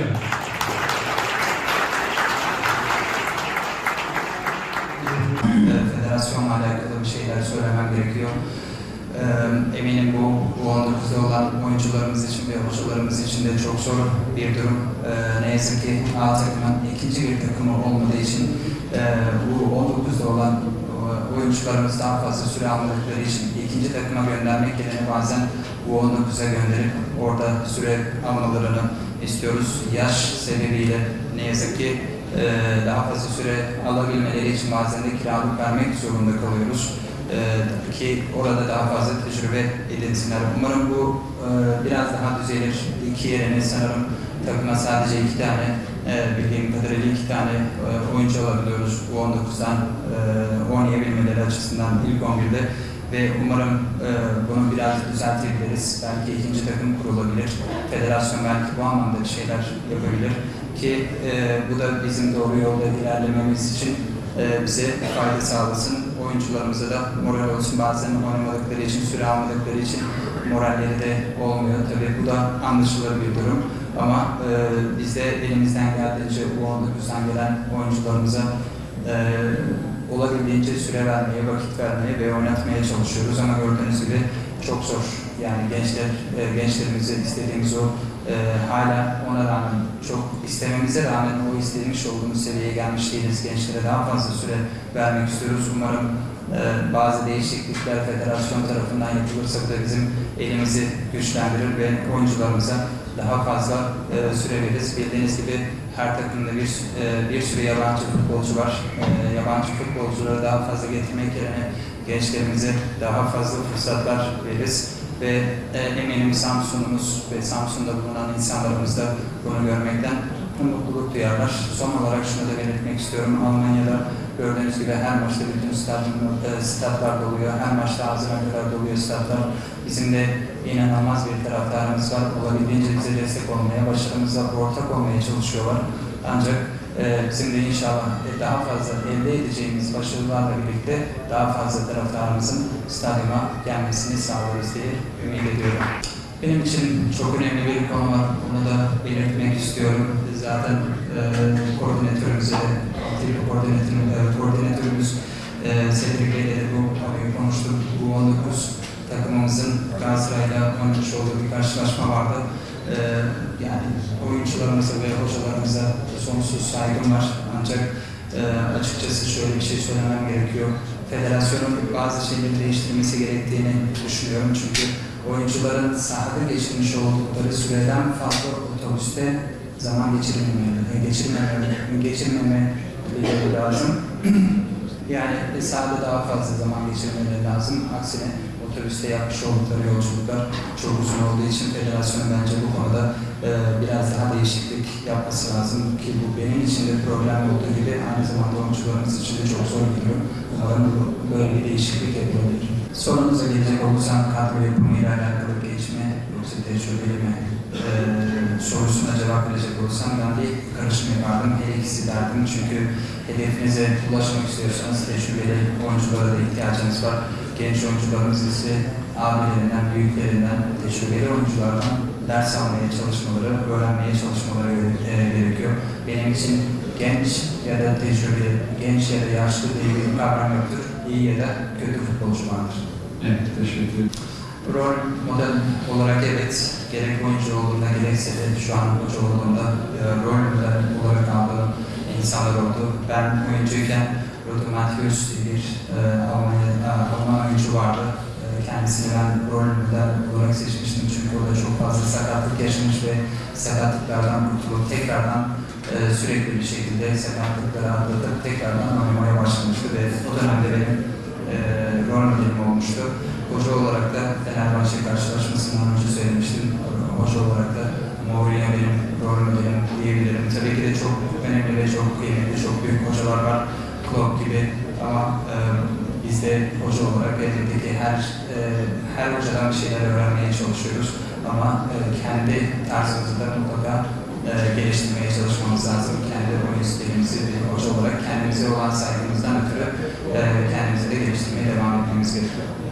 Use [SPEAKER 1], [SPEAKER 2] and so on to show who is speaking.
[SPEAKER 1] Evet. Federasyonla alakalı bir şeyler söylemem gerekiyor. Ee, eminim bu U19'da olan oyuncularımız için ve hocalarımız için de çok zor bir durum. Ee, ne yazık ki A takımın ikinci bir takımı olmadığı için e, U19'da olan e, oyuncularımız daha fazla süre almadıkları için ikinci takıma göndermek yerine bazen U19'a gönderip orada süre almalarını istiyoruz. Yaş sebebiyle ne yazık ki e, daha fazla süre alabilmeleri için bazen de kiralık vermek zorunda kalıyoruz. Ee, ki orada daha fazla tecrübe edinsinler. Umarım bu e, biraz daha düzelir. İki yerine sanırım takıma sadece iki tane, e, bildiğim kadarıyla iki tane e, oyuncu alabiliyoruz bu 19'dan e, oynayabilmeleri açısından ilk 11'de ve umarım e, bunu biraz düzeltebiliriz. Belki ikinci takım kurulabilir. Federasyon belki bu anlamda bir şeyler yapabilir ki e, bu da bizim doğru yolda ilerlememiz için e, bize fayda sağlasın. Oyuncularımıza da moral olsun. Bazen oynamadıkları için, süre almadıkları için moralleri de olmuyor. Tabii bu da anlaşılır bir durum. Ama e, biz de elimizden geldiğince bu 19'dan gelen oyuncularımıza e, olabildiğince süre vermeye, vakit vermeye ve oynatmaya çalışıyoruz. Ama gördüğünüz gibi çok zor. Yani gençler, e, gençlerimize istediğimiz o e, hala ona rağmen çok istememize rağmen o istemiş olduğumuz seviyeye gelmiş değiliz. Gençlere daha fazla süre vermek istiyoruz. Umarım e, bazı değişiklikler federasyon tarafından yapılırsa bu da bizim elimizi güçlendirir ve oyuncularımıza daha fazla e, süre veririz. Bildiğiniz gibi her takımda bir e, bir sürü yabancı futbolcu var. E, yabancı futbolcuları daha fazla getirmek yerine gençlerimize daha fazla fırsatlar veririz ve e, eminim Samsun'umuz ve Samsun'da bulunan insanlarımız da bunu görmekten mutluluk duyarlar. Son olarak şunu da belirtmek istiyorum. Almanya'da gördüğünüz gibi her maçta bütün statlar doluyor. Her maçta ağzına kadar doluyor statlar. Bizim de inanılmaz bir taraftarımız var. Olabildiğince bize destek olmaya, başarımıza ortak olmaya çalışıyorlar. Ancak e, bizim de inşallah e, daha fazla elde edeceğimiz başarılarla birlikte daha fazla taraftarımızın stadyuma gelmesini sağlarız diye ümit ediyorum. Benim için çok önemli bir konu var. Onu da belirtmek istiyorum. Zaten e, koordinatörümüze, aktif koordinatörümüz, e, koordinatörümüz e, Cedric Bey'le de bu konuyu konuştuk. Bu 19 takımımızın Galatasaray'la oynamış olduğu bir karşılaşma vardı. E, yani oyuncularımıza ve hocalarımıza sonsuz saygım var. Ancak e, açıkçası şöyle bir şey söylemem gerekiyor. Federasyonun bazı şeyleri değiştirmesi gerektiğini düşünüyorum. Çünkü oyuncuların sahada geçirmiş oldukları süreden fazla otobüste zaman geçirmemeli, geçirmemeli, geçirmemeleri lazım. yani sahada daha fazla zaman geçirmeleri lazım. Aksine otobüste yapmış oldukları yolculuklar çok uzun olduğu için federasyonun bence bu konuda e, biraz daha değişiklik yapması lazım ki bu benim için de problem olduğu gibi aynı zamanda oyuncularımız için de çok zor geliyor. Umarım böyle bir değişiklik yapılabilir. Sorunuza gelecek olursam kadro yapımıyla alakalı geçme yoksa tecrübeli mi e, sorusuna cevap verecek olursam ben bir yapardım. Her ikisi derdim çünkü hedefinize ulaşmak istiyorsanız tecrübeli oyunculara da ihtiyacınız var. Genç oyuncularımız ise abilerinden, büyüklerinden, tecrübeli oyunculardan ders almaya çalışmaları, öğrenmeye çalışmaları e, gerekiyor. Benim için genç ya da tecrübeli, genç ya da yaşlı diye bir kavram yoktur. İyi ya da kötü futbolcu vardır.
[SPEAKER 2] Evet, teşekkür ederim.
[SPEAKER 1] Rol model olarak evet, gerek oyuncu olduğunda gerekse de şu an hoca olduğunda e, rol model olarak aldığım insanlar oldu. Ben oyuncuyken Rodo Matthews diye bir e, Almanya, Alman oyuncu vardı. E, kendisini ben rol model olarak seçmiştim çünkü o da çok fazla sakatlık yaşamış ve sakatlıklardan kurtulup tekrardan e, sürekli bir şekilde sakatlıkları atlatıp tekrardan oynamaya başlamıştı ve o dönemde benim e, rol modelim olmuştu. Hoca olarak da Fenerbahçe karşılaşmasından önce söylemiştim. Hoca olarak da Mourinho benim rol modelim diyebilirim. Tabii ki de çok önemli ve çok kıymetli, çok büyük hocalar var. Klopp gibi ama e, biz de hoca olarak elbette her e, her hocadan bir şeyler öğrenmeye çalışıyoruz. Ama e, kendi tarzımızı da mutlaka e, geliştirmeye çalışmamız lazım. Kendi oyun stilimizi bir hoca olarak kendimize olan saygımızdan ötürü e, kendimizi de geliştirmeye devam etmemiz gerekiyor.